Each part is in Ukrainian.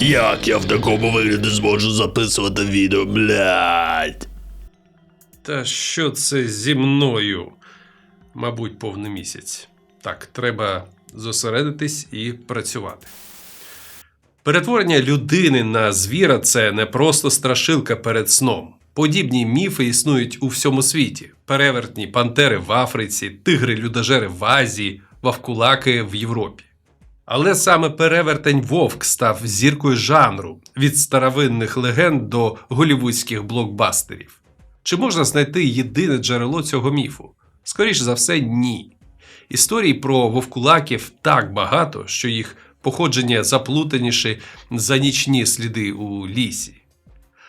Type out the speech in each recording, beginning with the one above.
Як я в такому вигляді зможу записувати відео, блядь? Та що це зі мною? Мабуть, повний місяць. Так, треба зосередитись і працювати. Перетворення людини на звіра це не просто страшилка перед сном. Подібні міфи існують у всьому світі: перевертні пантери в Африці, тигри-людожери в Азії, вавкулаки в Європі. Але саме перевертень вовк став зіркою жанру від старовинних легенд до голівудських блокбастерів. Чи можна знайти єдине джерело цього міфу? Скоріше за все, ні. Історій про вовкулаків так багато, що їх походження заплутаніші за нічні сліди у лісі.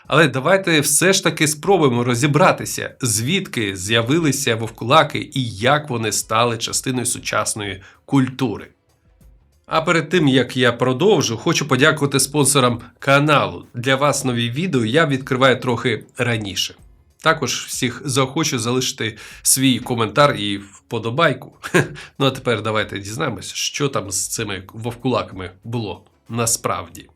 Але давайте все ж таки спробуємо розібратися, звідки з'явилися вовкулаки і як вони стали частиною сучасної культури. А перед тим як я продовжу, хочу подякувати спонсорам каналу. Для вас нові відео я відкриваю трохи раніше. Також всіх захочу залишити свій коментар і вподобайку. Ну а тепер давайте дізнаємося, що там з цими вовкулаками було насправді.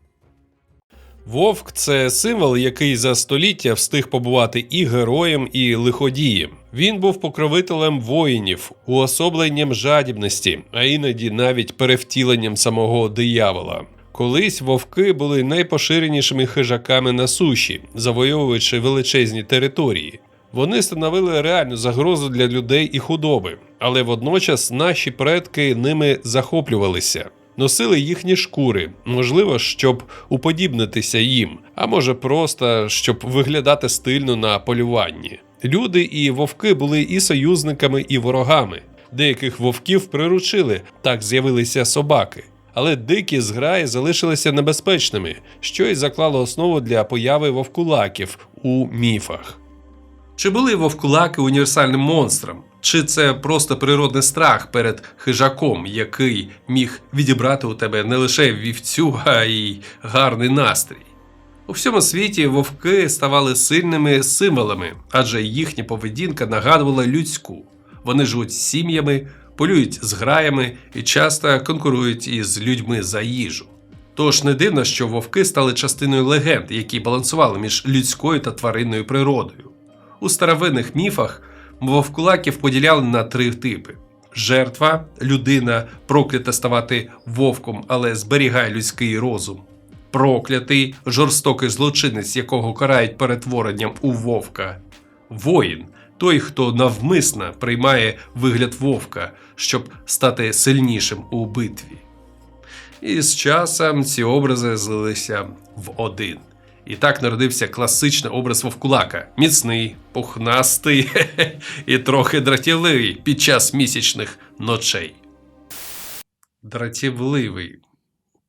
Вовк це символ, який за століття встиг побувати і героєм, і лиходієм. Він був покровителем воїнів, уособленням жадібності, а іноді навіть перевтіленням самого диявола. Колись вовки були найпоширенішими хижаками на суші, завойовуючи величезні території. Вони становили реальну загрозу для людей і худоби, але водночас наші предки ними захоплювалися. Носили їхні шкури, можливо, щоб уподібнитися їм, а може просто щоб виглядати стильно на полюванні. Люди і вовки були і союзниками, і ворогами. Деяких вовків приручили, так з'явилися собаки. Але дикі зграї залишилися небезпечними, що й заклало основу для появи вовкулаків у міфах. Чи були вовкулаки універсальним монстром? Чи це просто природний страх перед хижаком, який міг відібрати у тебе не лише вівцю, а й гарний настрій? У всьому світі вовки ставали сильними символами, адже їхня поведінка нагадувала людську. Вони живуть сім'ями, полюють з граями і часто конкурують із людьми за їжу. Тож не дивно, що вовки стали частиною легенд, які балансували між людською та тваринною природою. У старовинних міфах вовкулаків поділяли на три типи: жертва, людина, проклята ставати вовком, але зберігає людський розум. Проклятий жорстокий злочинець, якого карають перетворенням у вовка. Воїн той, хто навмисно приймає вигляд вовка, щоб стати сильнішим у битві. І з часом ці образи злилися в один. І так народився класичний образ вовкулака: міцний, пухнастий і трохи дратівливий під час місячних ночей. Дратівливий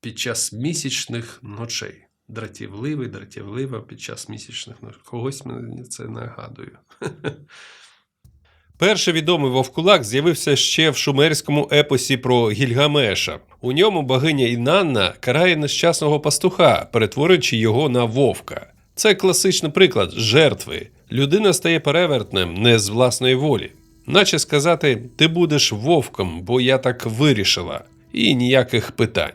під час місячних ночей. Дратівливий, дратівлива під час місячних ночей. Когось мені це нагадує. Перший відомий вовкулак з'явився ще в шумерському епосі про Гільгамеша. У ньому богиня Інанна карає нещасного пастуха, перетворюючи його на вовка. Це класичний приклад жертви. Людина стає перевертнем не з власної волі. Наче сказати, ти будеш вовком, бо я так вирішила, і ніяких питань.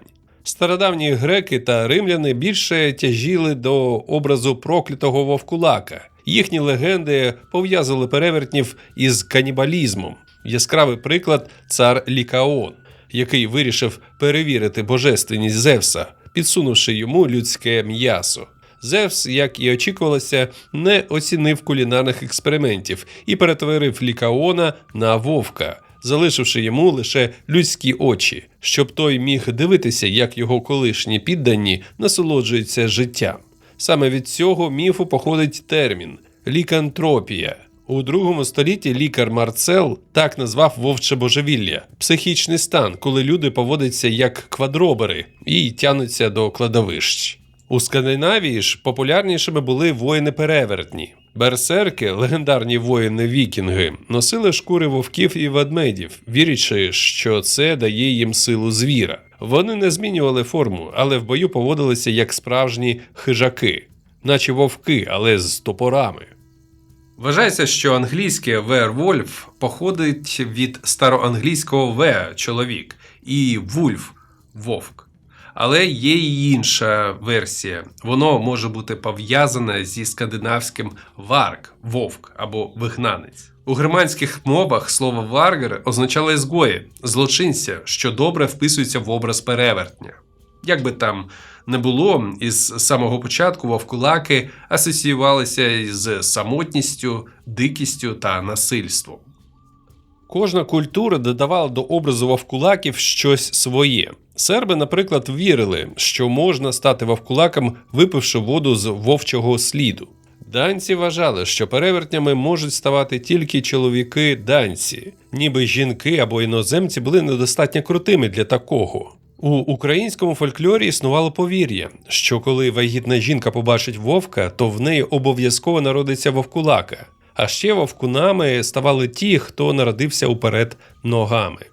Стародавні греки та римляни більше тяжіли до образу проклятого вовкулака. Їхні легенди пов'язували перевертнів із канібалізмом. Яскравий приклад цар Лікаон, який вирішив перевірити божественність Зевса, підсунувши йому людське м'ясо. Зевс, як і очікувалося, не оцінив кулінарних експериментів і перетворив Лікаона на вовка, залишивши йому лише людські очі, щоб той міг дивитися, як його колишні піддані насолоджуються життям. Саме від цього міфу походить термін лікантропія. У другому столітті лікар Марцел так назвав вовче божевілля психічний стан, коли люди поводяться як квадробери і тянуться до кладовищ. У Скандинавії ж популярнішими були воїни перевертні. Берсерки, легендарні воїни вікінги, носили шкури вовків і ведмедів, вірячи, що це дає їм силу звіра. Вони не змінювали форму, але в бою поводилися як справжні хижаки, наче вовки, але з топорами. Вважається, що англійське werewolf походить від староанглійського ве чоловік і вульф вовк. Але є й інша версія. Воно може бути пов'язане зі скандинавським варк, вовк або вигнанець. У германських мовах слово варгер означало ізгої, злочинця, що добре вписується в образ перевертня. Як би там не було, із самого початку вовкулаки асоціювалися із самотністю, дикістю та насильством. Кожна культура додавала до образу вовкулаків щось своє. Серби, наприклад, вірили, що можна стати вовкулаком, випивши воду з вовчого сліду. Данці вважали, що перевертнями можуть ставати тільки чоловіки данці, ніби жінки або іноземці були недостатньо крутими для такого. У українському фольклорі існувало повір'я, що коли вагітна жінка побачить вовка, то в неї обов'язково народиться вовкулака. А ще вовкунами ставали ті, хто народився уперед ногами.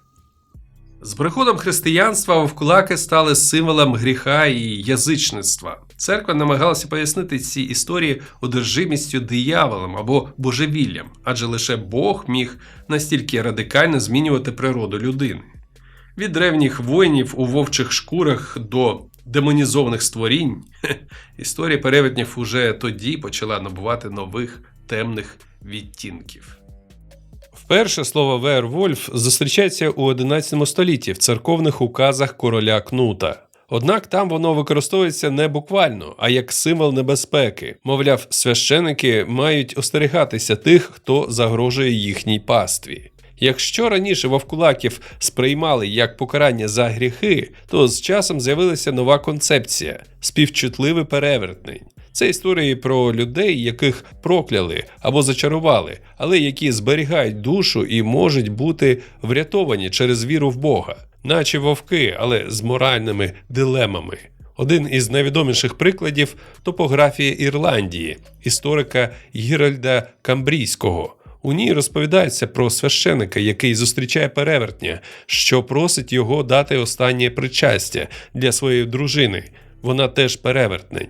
З приходом християнства вовкулаки стали символом гріха і язичництва. Церква намагалася пояснити ці історії одержимістю дияволом або божевіллям, адже лише Бог міг настільки радикально змінювати природу людини. Від древніх воїнів у вовчих шкурах до демонізованих створінь історія перевертнів уже тоді почала набувати нових темних відтінків. Вперше слово Вервольф зустрічається у 11 столітті в церковних указах короля Кнута. Однак там воно використовується не буквально, а як символ небезпеки. Мовляв, священики мають остерігатися тих, хто загрожує їхній пастві. Якщо раніше вовкулаків сприймали як покарання за гріхи, то з часом з'явилася нова концепція співчутливий перевертень. Це історії про людей, яких прокляли або зачарували, але які зберігають душу і можуть бути врятовані через віру в Бога, наче вовки, але з моральними дилемами. Один із найвідоміших прикладів топографія Ірландії, історика Гіральда Камбрійського. У ній розповідається про священика, який зустрічає перевертня, що просить його дати останнє причастя для своєї дружини. Вона теж перевертнень.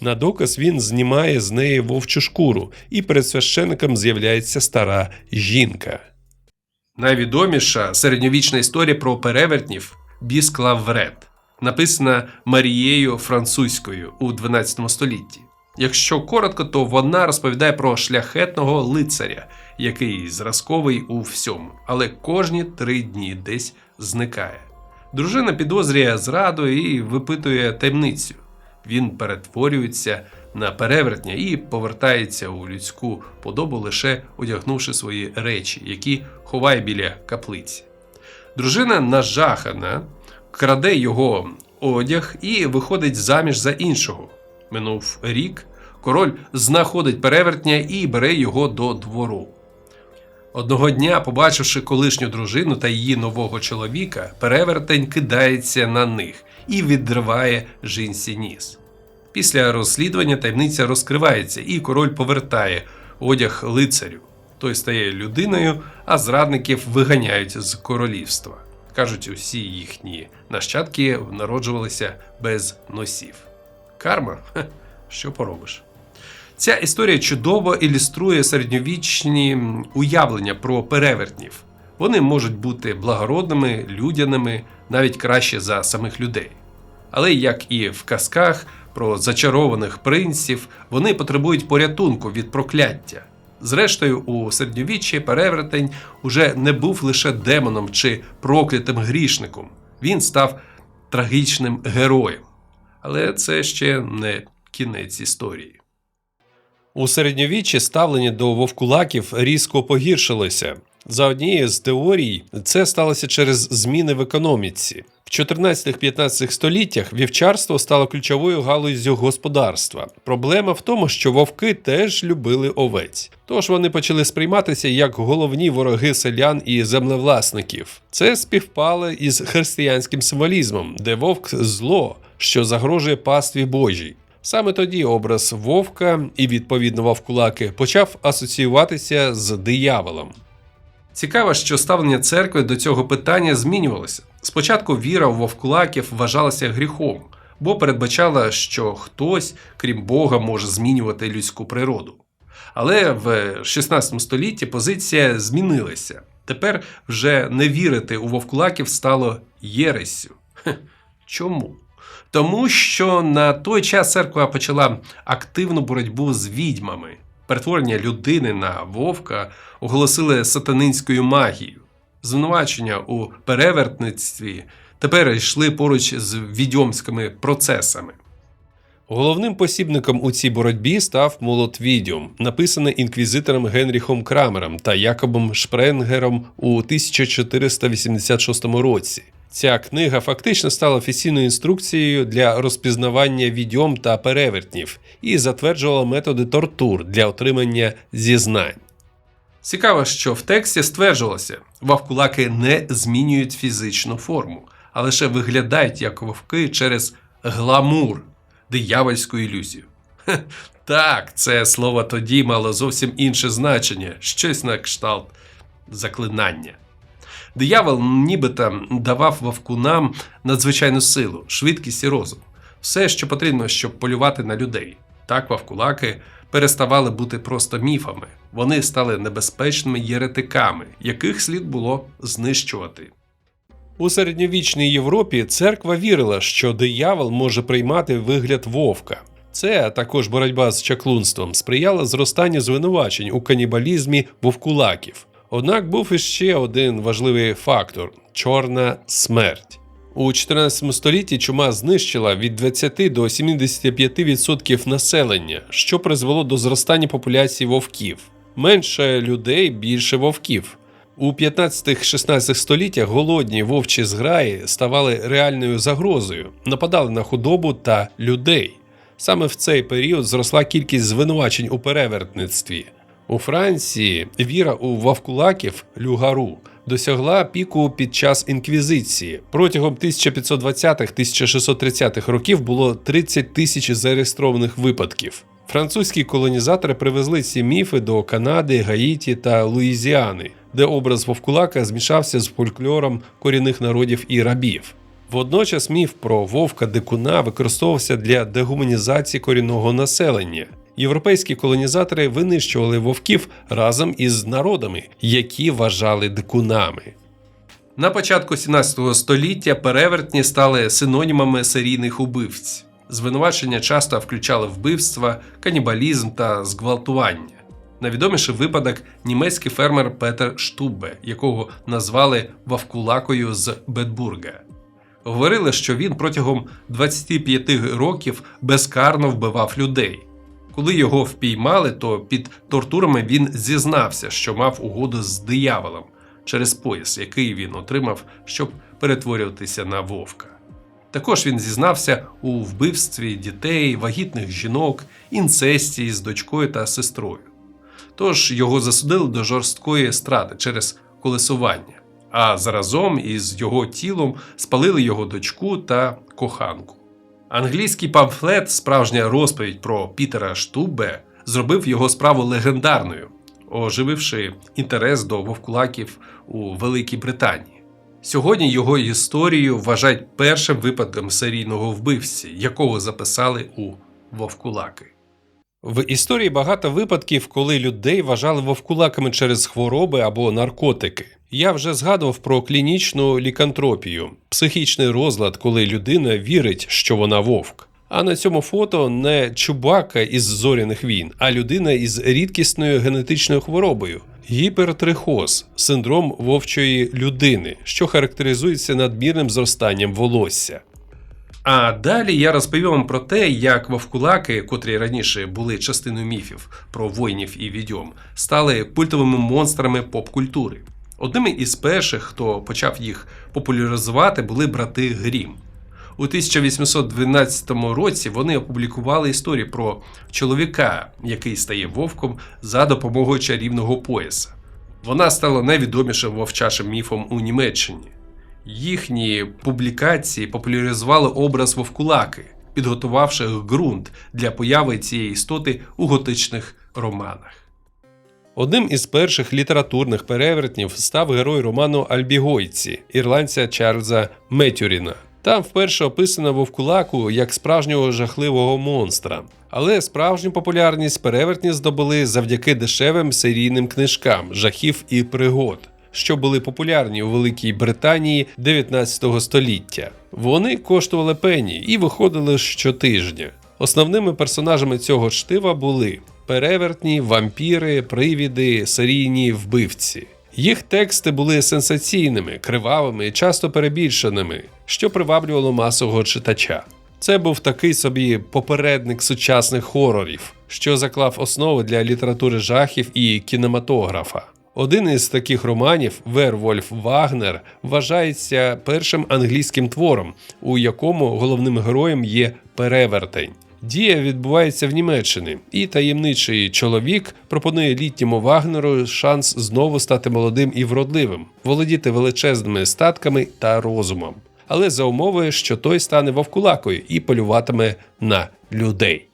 На доказ він знімає з неї вовчу шкуру, і перед священником з'являється стара жінка. Найвідоміша середньовічна історія про перевертнів Бісклаврет, написана Марією Французькою у 12 столітті. Якщо коротко, то вона розповідає про шляхетного лицаря, який зразковий у всьому, але кожні три дні десь зникає. Дружина підозрює зраду і випитує таємницю. Він перетворюється на перевертня і повертається у людську подобу, лише одягнувши свої речі, які ховає біля каплиці. Дружина нажахана, краде його одяг і виходить заміж за іншого. Минув рік, король знаходить перевертня і бере його до двору. Одного дня, побачивши колишню дружину та її нового чоловіка, перевертень кидається на них і відриває жінці ніс. Після розслідування таємниця розкривається, і король повертає одяг лицарю. Той стає людиною, а зрадників виганяють з королівства. Кажуть, усі їхні нащадки народжувалися без носів. Карма? Що поробиш? Ця історія чудово ілюструє середньовічні уявлення про перевертнів. Вони можуть бути благородними, людяними, навіть краще за самих людей. Але як і в казках про зачарованих принців, вони потребують порятунку від прокляття. Зрештою, у середньовіччі перевертень уже не був лише демоном чи проклятим грішником. Він став трагічним героєм. Але це ще не кінець історії. У середньовіччі ставлення до вовкулаків різко погіршилося. За однією з теорій, це сталося через зміни в економіці. В 14-15 століттях вівчарство стало ключовою галуззю господарства. Проблема в тому, що вовки теж любили овець. Тож вони почали сприйматися як головні вороги селян і землевласників. Це співпало із християнським символізмом, де вовк зло, що загрожує пастві Божій. Саме тоді образ вовка і відповідно вовкулаки почав асоціюватися з дияволом. Цікаво, що ставлення церкви до цього питання змінювалося. Спочатку віра в вовкулаків вважалася гріхом, бо передбачала, що хтось, крім Бога, може змінювати людську природу. Але в 16 столітті позиція змінилася. Тепер вже не вірити у вовкулаків стало єресю. Чому? Тому що на той час церква почала активну боротьбу з відьмами. Перетворення людини на вовка оголосили сатанинською магією. Звинувачення у перевертництві тепер йшли поруч з відьомськими процесами. Головним посібником у цій боротьбі став молот відьом, написаний інквізитором Генріхом Крамером та Якобом Шпренгером у 1486 році. Ця книга фактично стала офіційною інструкцією для розпізнавання відьом та перевертнів і затверджувала методи тортур для отримання зізнань. Цікаво, що в тексті стверджувалося, вовкулаки не змінюють фізичну форму, а лише виглядають як вовки через гламур, диявольську ілюзію. Так, це слово тоді мало зовсім інше значення, щось на кшталт заклинання. Диявол нібито давав вовкунам надзвичайну силу, швидкість і розум. Все, що потрібно, щоб полювати на людей. Так вовкулаки переставали бути просто міфами. Вони стали небезпечними єретиками, яких слід було знищувати. У середньовічній Європі церква вірила, що диявол може приймати вигляд вовка. Це, також боротьба з чаклунством, сприяла зростанню звинувачень у канібалізмі вовкулаків. Однак був іще один важливий фактор чорна смерть. У 14 столітті чума знищила від 20 до 75% населення, що призвело до зростання популяції вовків. Менше людей, більше вовків. У 15-16 століттях голодні вовчі зграї ставали реальною загрозою, нападали на худобу та людей. Саме в цей період зросла кількість звинувачень у перевертництві. У Франції віра у вавкулаків люгару досягла піку під час інквізиції. Протягом 1520-1630-х років було 30 тисяч зареєстрованих випадків. Французькі колонізатори привезли ці міфи до Канади, Гаїті та Луїзіани, де образ вовкулака змішався з фольклором корінних народів і рабів. Водночас міф про вовка дикуна використовувався для дегуманізації корінного населення. Європейські колонізатори винищували вовків разом із народами, які вважали дикунами. На початку 17 століття перевертні стали синонімами серійних убивць. Звинувачення часто включали вбивства, канібалізм та зґвалтування. Найвідоміший випадок німецький фермер Петер Штубе, якого назвали Вавкулакою з Бетбурга. Говорили, що він протягом 25 років безкарно вбивав людей. Коли його впіймали, то під тортурами він зізнався, що мав угоду з дияволом через пояс, який він отримав, щоб перетворюватися на вовка. Також він зізнався у вбивстві дітей, вагітних жінок, інцесті з дочкою та сестрою. Тож його засудили до жорсткої страти через колесування, а заразом із його тілом спалили його дочку та коханку. Англійський памфлет, справжня розповідь про Пітера Штубе, зробив його справу легендарною, ожививши інтерес до вовкулаків у Великій Британії. Сьогодні його історію вважають першим випадком серійного вбивці, якого записали у Вовкулаки. В історії багато випадків, коли людей вважали вовкулаками через хвороби або наркотики. Я вже згадував про клінічну лікантропію, психічний розлад, коли людина вірить, що вона вовк. А на цьому фото не чубака із зоряних війн, а людина із рідкісною генетичною хворобою гіпертрихоз, синдром вовчої людини, що характеризується надмірним зростанням волосся. А далі я розповім вам про те, як вовкулаки, котрі раніше були частиною міфів про воїнів і відьом, стали культовими монстрами поп-культури. Одними із перших, хто почав їх популяризувати, були брати Грім. У 1812 році вони опублікували історію про чоловіка, який стає вовком за допомогою чарівного пояса. Вона стала найвідомішим вовчачим міфом у Німеччині. Їхні публікації популяризували образ вовкулаки, підготувавши ґрунт для появи цієї істоти у готичних романах. Одним із перших літературних перевертнів став герой роману Альбігойці ірландця Чарльза Метюріна. Там вперше описано вовкулаку як справжнього жахливого монстра. Але справжню популярність перевертні здобули завдяки дешевим серійним книжкам жахів і пригод, що були популярні у Великій Британії 19 століття. Вони коштували пені і виходили щотижня. Основними персонажами цього чтива були перевертні, вампіри, привіди, серійні вбивці. Їх тексти були сенсаційними, кривавими і часто перебільшеними, що приваблювало масового читача. Це був такий собі попередник сучасних хорорів, що заклав основи для літератури жахів і кінематографа. Один із таких романів Вервольф Вагнер вважається першим англійським твором, у якому головним героєм є перевертень. Дія відбувається в Німеччині, і таємничий чоловік пропонує літньому Вагнеру шанс знову стати молодим і вродливим, володіти величезними статками та розумом, але за умови, що той стане вовкулакою і полюватиме на людей.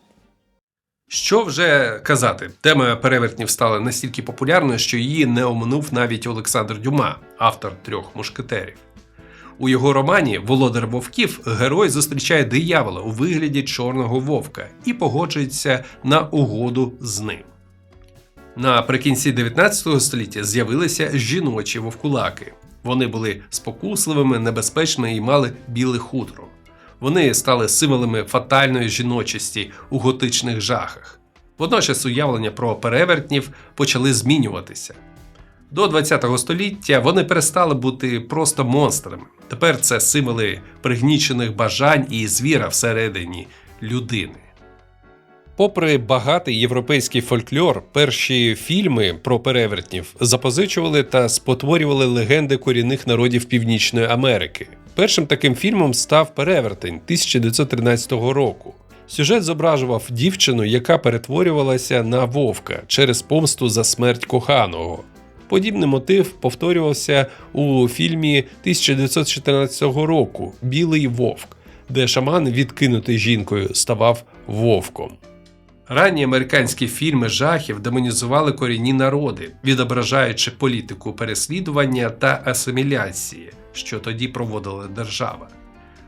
Що вже казати, тема перевертнів стала настільки популярною, що її не оминув навіть Олександр Дюма, автор трьох мушкетерів. У його романі Володар Вовків герой зустрічає диявола у вигляді чорного вовка і погоджується на угоду з ним. Наприкінці 19 століття з'явилися жіночі вовкулаки. Вони були спокусливими, небезпечними і мали біле хутро. Вони стали символами фатальної жіночості у готичних жахах. Водночас уявлення про перевертнів почали змінюватися. До 20 століття вони перестали бути просто монстрами. Тепер це символи пригнічених бажань і звіра всередині людини. Попри багатий європейський фольклор, перші фільми про перевертнів запозичували та спотворювали легенди корінних народів Північної Америки. Першим таким фільмом став Перевертень 1913 року. Сюжет зображував дівчину, яка перетворювалася на вовка через помсту за смерть коханого. Подібний мотив повторювався у фільмі 1914 року Білий вовк, де шаман, відкинутий жінкою, ставав вовком. Ранні американські фільми жахів демонізували корінні народи, відображаючи політику переслідування та асиміляції, що тоді проводила держава.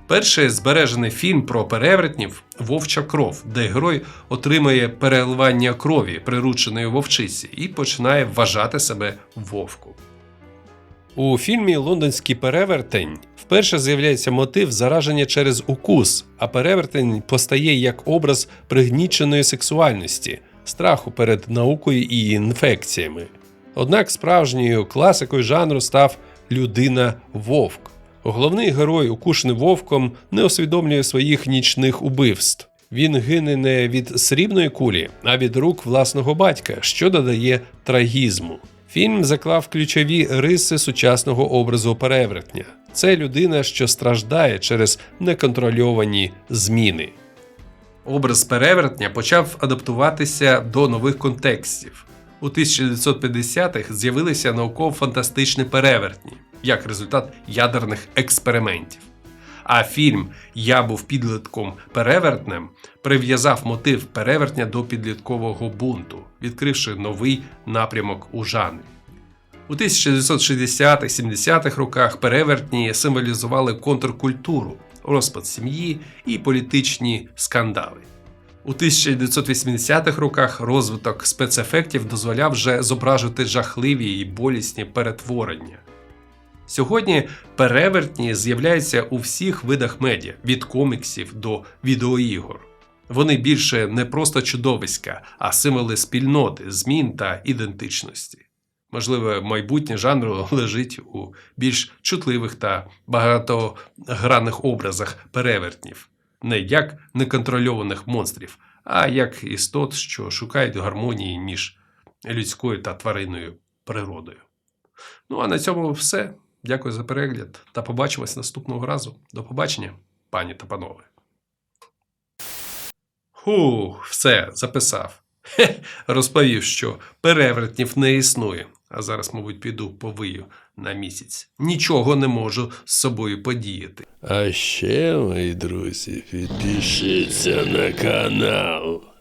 Перший збережений фільм про перевертнів Вовча кров, де герой отримує переливання крові прирученої вовчиці і починає вважати себе вовку. У фільмі Лондонський перевертень вперше з'являється мотив зараження через укус, а перевертень постає як образ пригніченої сексуальності, страху перед наукою і інфекціями. Однак справжньою класикою жанру став людина вовк. Головний герой, укушений вовком, не усвідомлює своїх нічних убивств. Він гине не від срібної кулі, а від рук власного батька, що додає трагізму. Фільм заклав ключові риси сучасного образу перевертня. Це людина, що страждає через неконтрольовані зміни. Образ перевертня почав адаптуватися до нових контекстів. У 1950-х з'явилися науково-фантастичні перевертні як результат ядерних експериментів. А фільм Я був підлітком перевертнем прив'язав мотив перевертня до підліткового бунту, відкривши новий напрямок у жанрі. У 1960-70-х роках перевертні символізували контркультуру, розпад сім'ї і політичні скандали. У 1980-х роках розвиток спецефектів дозволяв вже зображувати жахливі і болісні перетворення. Сьогодні перевертні з'являються у всіх видах медіа від коміксів до відеоігор. Вони більше не просто чудовиська, а символи спільноти, змін та ідентичності. Можливо, майбутнє жанру лежить у більш чутливих та багатогранних образах перевертнів, не як неконтрольованих монстрів, а як істот, що шукають гармонії між людською та тваринною природою. Ну а на цьому все. Дякую за перегляд та побачимось наступного разу. До побачення, пані та панове. Хух, все, записав. Хе, розповів, що перевертнів не існує. А зараз, мабуть, піду повию на місяць. Нічого не можу з собою подіяти. А ще, мої друзі, підпишіться на канал.